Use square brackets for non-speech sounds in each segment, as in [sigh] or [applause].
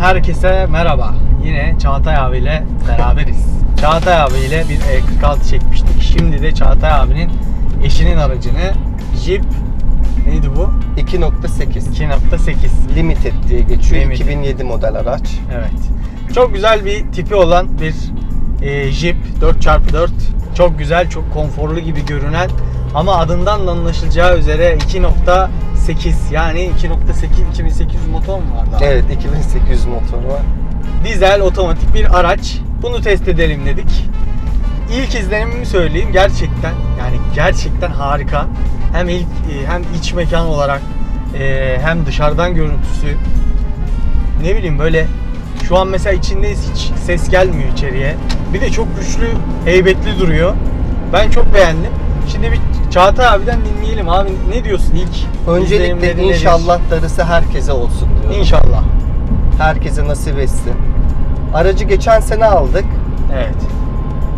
herkese merhaba. Yine Çağatay abiyle beraberiz. Çağatay abiyle bir E46 çekmiştik. Şimdi de Çağatay abinin eşinin aracını Jeep neydi bu? 2.8 2.8 Limited diye geçiyor. Limited. 2007 model araç. Evet. Çok güzel bir tipi olan bir e, Jeep 4x4. Çok güzel, çok konforlu gibi görünen ama adından da anlaşılacağı üzere 2.8 yani 2.8 2800 motor mu vardı? abi? Evet 2800 motoru var. dizel otomatik bir araç. Bunu test edelim dedik. İlk izlenimimi söyleyeyim. Gerçekten yani gerçekten harika. Hem ilk e, hem iç mekan olarak e, hem dışarıdan görüntüsü. Ne bileyim böyle şu an mesela içindeyiz hiç ses gelmiyor içeriye. Bir de çok güçlü, heybetli duruyor. Ben çok beğendim. Şimdi bir Çağatay abiden dinleyelim abi. Ne diyorsun ilk? Öncelikle izlenimlerin nedir? inşallah darısı herkese olsun diyorum. İnşallah. Herkese nasip etsin. Aracı geçen sene aldık. Evet.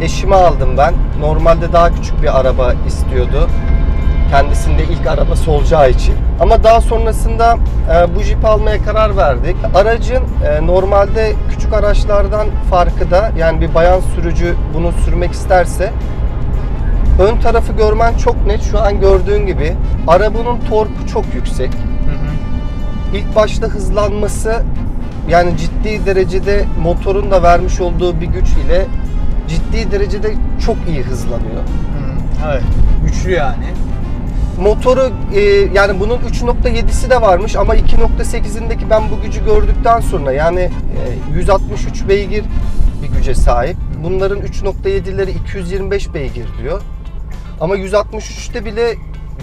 Eşime aldım ben. Normalde daha küçük bir araba istiyordu. Kendisinde ilk arabası olacağı için. Ama daha sonrasında e, bu Jeep almaya karar verdik. Aracın e, normalde küçük araçlardan farkı da yani bir bayan sürücü bunu sürmek isterse ön tarafı görmen çok net. Şu an gördüğün gibi arabanın torku çok yüksek. Hı hı. İlk başta hızlanması yani ciddi derecede motorun da vermiş olduğu bir güç ile ciddi derecede çok iyi hızlanıyor. Hı, Evet. Güçlü yani. Motoru e, yani bunun 3.7'si de varmış ama 2.8'indeki ben bu gücü gördükten sonra yani e, 163 beygir bir güce sahip. Bunların 3.7'leri 225 beygir diyor. Ama 163'te bile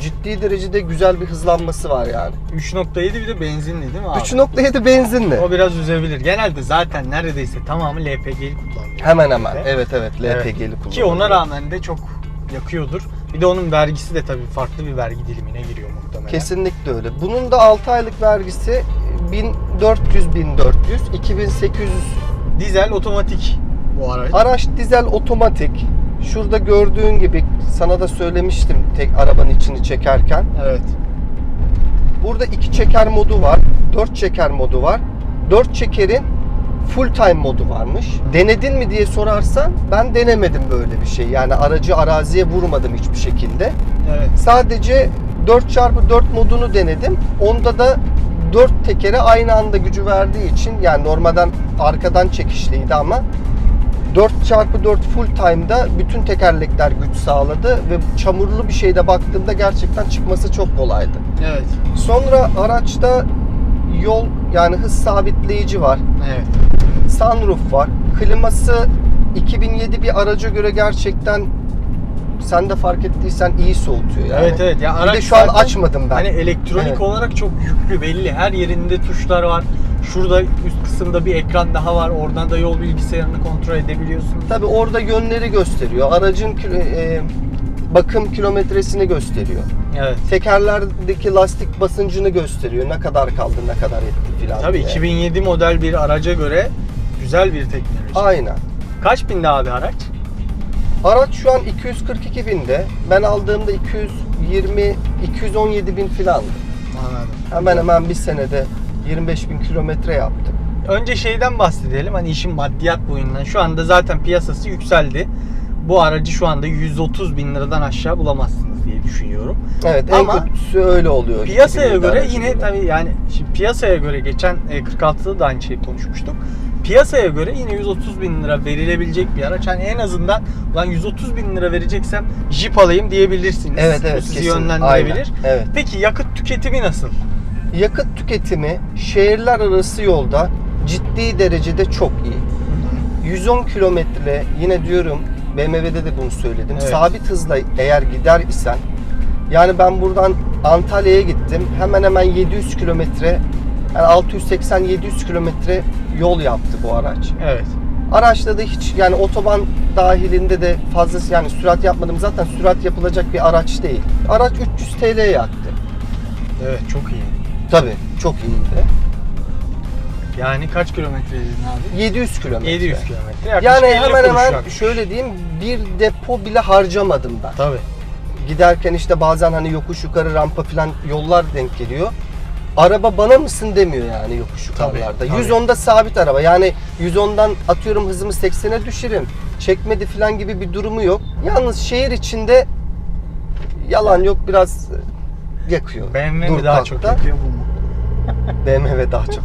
ciddi derecede güzel bir hızlanması var yani. 3.7 bir de benzinli değil mi abi? 3.7 benzinli. O biraz üzebilir. Genelde zaten neredeyse tamamı LPG'li kullanıyor. Hemen hemen. Evet. Evet evet Evet. LPG'li kullanıyor. Ki ona rağmen de çok yakıyordur. Bir de onun vergisi de tabii farklı bir vergi dilimine giriyor muhtemelen. Kesinlikle öyle. Bunun da 6 aylık vergisi 1400 1400 2800 Dizel otomatik bu araç. araç dizel otomatik. Şurada gördüğün gibi sana da söylemiştim tek arabanın içini çekerken. evet. Burada iki çeker modu var. 4 çeker modu var. 4 çekerin full time modu varmış. Denedin mi diye sorarsan ben denemedim böyle bir şey. Yani aracı araziye vurmadım hiçbir şekilde. Evet. Sadece 4x4 modunu denedim. Onda da 4 tekere aynı anda gücü verdiği için yani normalden arkadan çekişliydi ama 4x4 full time'da bütün tekerlekler güç sağladı ve çamurlu bir şeyde baktığımda gerçekten çıkması çok kolaydı. Evet. Sonra araçta yol yani hız sabitleyici var. Evet. Sunroof var. Kliması 2007 bir araca göre gerçekten sen de fark ettiysen iyi soğutuyor yani. Evet evet. Ya Bir araç de şu an zaten açmadım ben. Hani elektronik Evet. olarak çok yüklü belli. Her yerinde tuşlar var. Şurada üst kısımda bir ekran daha var. Oradan da yol bilgisayarını kontrol edebiliyorsun. Tabii orada yönleri gösteriyor. Aracın e, bakım kilometresini gösteriyor. Evet. Tekerlerdeki lastik basıncını gösteriyor. Ne kadar kaldı, ne kadar etti filan Tabii diye. 2007 model bir araca göre güzel bir teknoloji. Aynen. Kaç binde abi araç? Araç şu an 242 binde. Ben aldığımda 220 217 bin filandı. Anladım. Hemen hemen bir senede 25 bin kilometre yaptık. Önce şeyden bahsedelim. Hani işin maddiyat boyundan. Şu anda zaten piyasası yükseldi. Bu aracı şu anda 130 bin liradan aşağı bulamazsınız diye düşünüyorum. Evet Ama en kötüsü öyle oluyor. Piyasaya 2007 göre yine göre. tabii yani şimdi piyasaya göre geçen e, 46'da da aynı şeyi konuşmuştuk. Piyasaya göre yine 130 bin lira verilebilecek bir araç. Hani en azından lan 130 bin lira vereceksem Jeep alayım diyebilirsiniz. Evet Bu evet sizi kesin. yönlendirebilir. Aynen, Evet. Peki yakıt tüketimi nasıl? Yakıt tüketimi şehirler arası yolda ciddi derecede çok iyi. 110 kilometre yine diyorum BMW'de de bunu söyledim. Evet. Sabit hızla eğer gider isen yani ben buradan Antalya'ya gittim. Hemen hemen 700 kilometre yani 680-700 kilometre yol yaptı bu araç. Evet. Araçta da hiç yani otoban dahilinde de fazla yani sürat yapmadım. Zaten sürat yapılacak bir araç değil. Araç 300 TL yaktı. Evet çok iyi. Tabii çok iyiydi. Yani kaç kilometre dedin abi? 700 kilometre. 700 kilometre. Yani 50 hemen hemen yakmış. şöyle diyeyim bir depo bile harcamadım ben. Tabii. Giderken işte bazen hani yokuş yukarı rampa falan yollar denk geliyor. araba bana mısın demiyor yani yokuş Tabii, yukarılarda. tabii. 110'da sabit araba. Yani 110'dan atıyorum hızımı 80'e düşüreyim. Çekmedi falan gibi bir durumu yok. Yalnız şehir içinde yalan yok biraz yakıyor. BMW mi Dur daha çok yakıyor bu mu? [laughs] BMW daha çok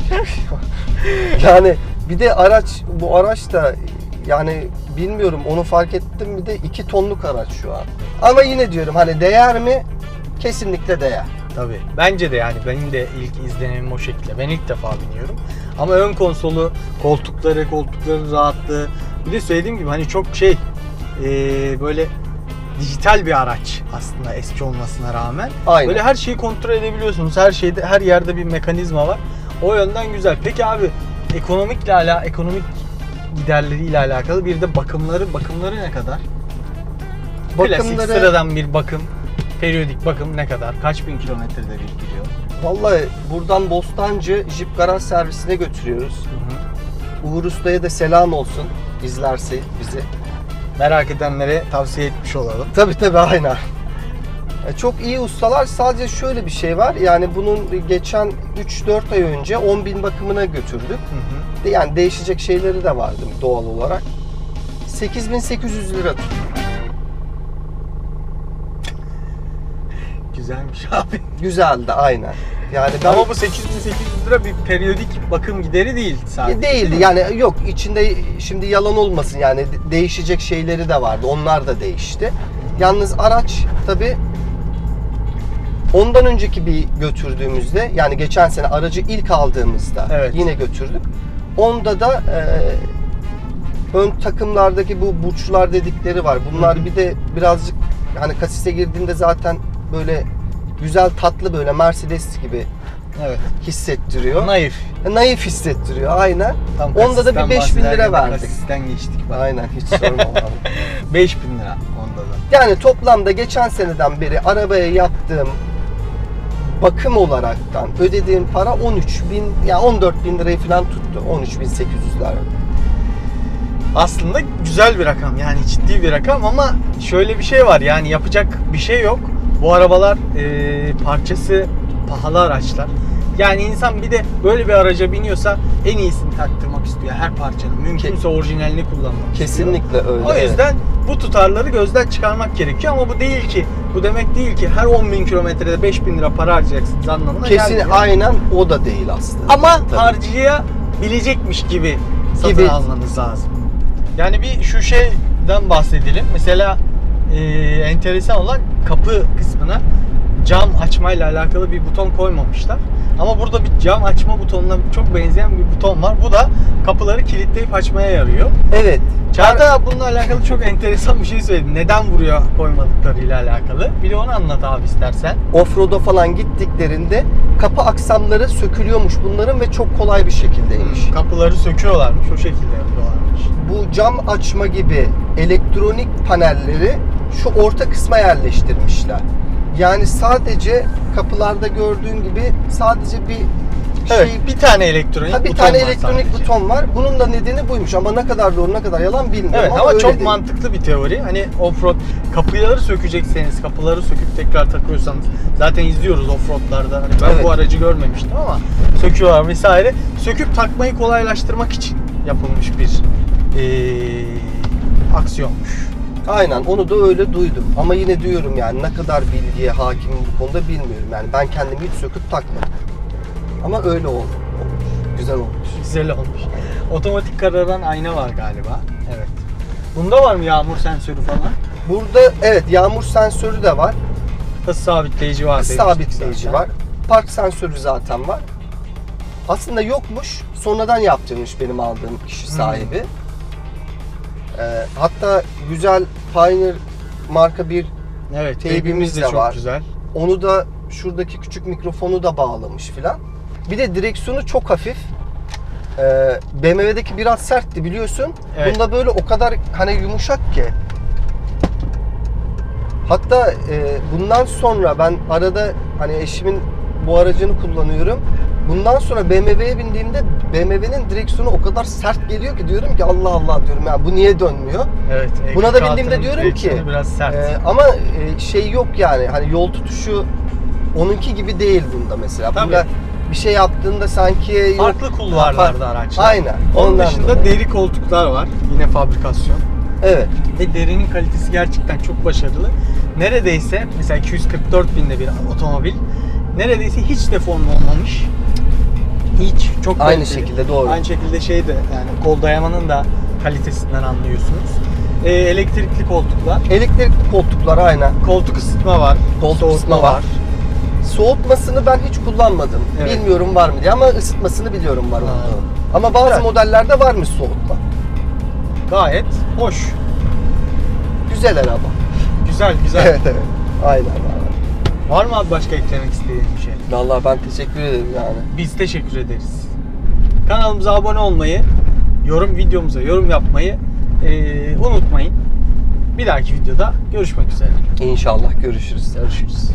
yani bir de araç bu araç da yani bilmiyorum onu fark ettim bir de 2 tonluk araç şu an. Ama yine diyorum hani değer mi? Kesinlikle değer. Tabii. Bence de yani benim de ilk izlenimim o şekilde. Ben ilk defa biniyorum. Ama ön konsolu, koltukları, koltukların rahatlığı. Bir de söylediğim gibi hani çok şey eee, böyle dijital bir araç aslında eski olmasına rağmen. Aynen. Böyle her şeyi kontrol edebiliyorsunuz. Her şeyde her yerde bir mekanizma var. O yönden güzel. Peki abi ekonomikle ala ekonomik giderleriyle alakalı bir de bakımları bakımları ne kadar? Klasik Bakımları sıradan bir bakım, periyodik bakım ne kadar? Kaç bin kilometrede bir gidiyor? vallahi buradan Bostancı Jeep Garaj Servisine götürüyoruz. Uğur Usta'ya da selam olsun izlerse bizi. Merak edenlere tavsiye etmiş olalım. Tabi tabi aynen. E, Çok iyi ustalar sadece şöyle bir şey var yani bunun geçen 3-4 ay önce 10 bin bakımına götürdük. Hı hı. Yani değişecek şeyleri de vardı doğal olarak. 8800 lira. Güzelmiş abi. [laughs] Güzeldi aynen. Yani ben Ama bu 8800 lira bir periyodik bakım gideri değil sadece. Değildi değil yani yok içinde şimdi yalan olmasın yani de- değişecek şeyleri de vardı. Onlar da değişti. Yalnız araç tabi ondan önceki bir götürdüğümüzde yani geçen sene aracı ilk aldığımızda Evet. yine götürdük. Onda da e, ön takımlardaki bu burçlar dedikleri var. Bunlar bir de birazcık hani kasise girdiğinde zaten böyle güzel tatlı böyle Mercedes gibi Evet. hissettiriyor. Naif. Naif hissettiriyor aynen. Tam Onda da bir kasisten 5000 lira verdik. Kasisten geçtik. bak. Aynen hiç sorma [laughs] abi. 5000 lira onda da. Yani toplamda geçen seneden beri arabaya yaptığım bakım olaraktan ödediğim para 13 bin ya 14 bin lirayı falan tuttu. 13 bin 800'ler. Aslında güzel bir rakam yani ciddi bir rakam ama şöyle bir şey var yani yapacak bir şey yok. Bu arabalar e, parçası pahalı araçlar. Yani insan bir de böyle bir araca biniyorsa en iyisini taktırmak istiyor her parçanın. Mümkünse orijinalini kullanmak istiyor. Kesinlikle öyle. O yüzden bu tutarları gözden çıkarmak gerekiyor ama bu değil ki. Bu demek değil ki her 10 bin kilometrede 5 bin lira para harcayacaksınız anlamına Kesin gelmiyor. aynen o da değil aslında. Ama Tabii. harcayabilecekmiş gibi satın Gibi. almanız lazım. Yani bir şu şeyden bahsedelim. Mesela e, enteresan olan kapı kısmına cam açmayla alakalı bir buton koymamışlar. Ama burada bir cam açma butonuna çok benzeyen bir buton var. Bu da kapıları kilitleyip açmaya yarıyor. Evet. Çağatay bununla alakalı çok enteresan bir şey söyledi. Neden buraya koymadıklarıyla alakalı. Bir de onu anlat abi istersen. Offroad'a falan gittiklerinde kapı aksamları sökülüyormuş bunların ve çok kolay bir şekildeymiş. Kapıları söküyorlarmış. O şekilde yapıyorlarmış. bu cam açma gibi elektronik panelleri şu orta kısma yerleştirmişler. Yani sadece kapılarda gördüğün gibi sadece bir Evet, şey bir tane elektronik Ha, bir buton tane var elektronik sadece. buton var. Bunun da nedeni buymuş ama ne kadar doğru ne kadar yalan bilmiyorum. Evet ama, öyle çok dedi. mantıklı bir teori. Hani offroad kapıları sökecekseniz, kapıları söküp tekrar takıyorsanız zaten izliyoruz offroadlarda. Hani ben Evet. bu aracı görmemiştim ama söküyorlar vesaire. Söküp takmayı kolaylaştırmak için yapılmış bir eee, aksiyonmuş. Aynen onu da öyle duydum. Ama yine diyorum yani ne kadar bilgiye hakimim bu konuda bilmiyorum. Yani ben kendimi hiç söküp takmadım. Ama öyle oldu. olmuş. Güzel olmuş. Güzel olmuş. Otomatik kararan ayna var galiba. Evet. Bunda var mı yağmur sensörü falan? Burada evet yağmur sensörü de var. Hız sabitleyici var. Hız sabitleyici zaten. var. Park sensörü zaten var. Aslında yokmuş. Sonradan yaptırmış benim aldığım kişi Hmm. Ee, hatta güzel Pioneer marka bir Evet, Teybimiz teybimiz de de çok var. güzel. onu da şuradaki küçük mikrofonu da bağlamış filan. Bir de direksiyonu çok hafif. Ee, BMW'deki biraz sertti biliyorsun. Evet. Bunda böyle o kadar hani yumuşak ki. Hatta e, bundan sonra ben arada hani eşimin bu aracını kullanıyorum. Bundan sonra BMW'ye bindiğimde BMW'nin direksiyonu o kadar sert geliyor ki diyorum ki Allah Allah diyorum ya bu niye dönmüyor? Evet. Buna da bindiğimde diyorum ki biraz sert. e, ama e, şey yok yani hani yol tutuşu onunki gibi değil bunda mesela. Tabii. Bunda bir şey yaptığında sanki yok. Farklı kulvarlarda Fark- araçlar. Aynen. Onun Ondan dışında dolayı. deri koltuklar var. Yine fabrikasyon. Evet. Ve derinin kalitesi gerçekten çok başarılı. Neredeyse mesela 244 binde bir otomobil neredeyse hiç deform olmamış. Hiç çok Aynı kaliteli. şekilde, doğru. Aynı şekilde şey de yani kol dayamanın da kalitesinden anlıyorsunuz. Ee, elektrikli koltuklar. Elektrikli koltuklar aynen. Koltuk ısıtma var. Koltuk soğutma ısıtma var. Soğutmasını ben hiç kullanmadım. Evet. Bilmiyorum var mı diye ama ısıtmasını biliyorum var olduğunu. Ama bazı Güzel. modellerde varmış soğutma. Gayet hoş. Güzel araba. Güzel güzel. Evet evet. Aynen abi. Var mı abi başka eklemek istediğin bir şey? Vallahi ben teşekkür ederim yani. Biz teşekkür ederiz. Kanalımıza abone olmayı, yorum videomuza yorum yapmayı eee, unutmayın. Bir dahaki videoda görüşmek üzere. İnşallah görüşürüz. Görüşürüz.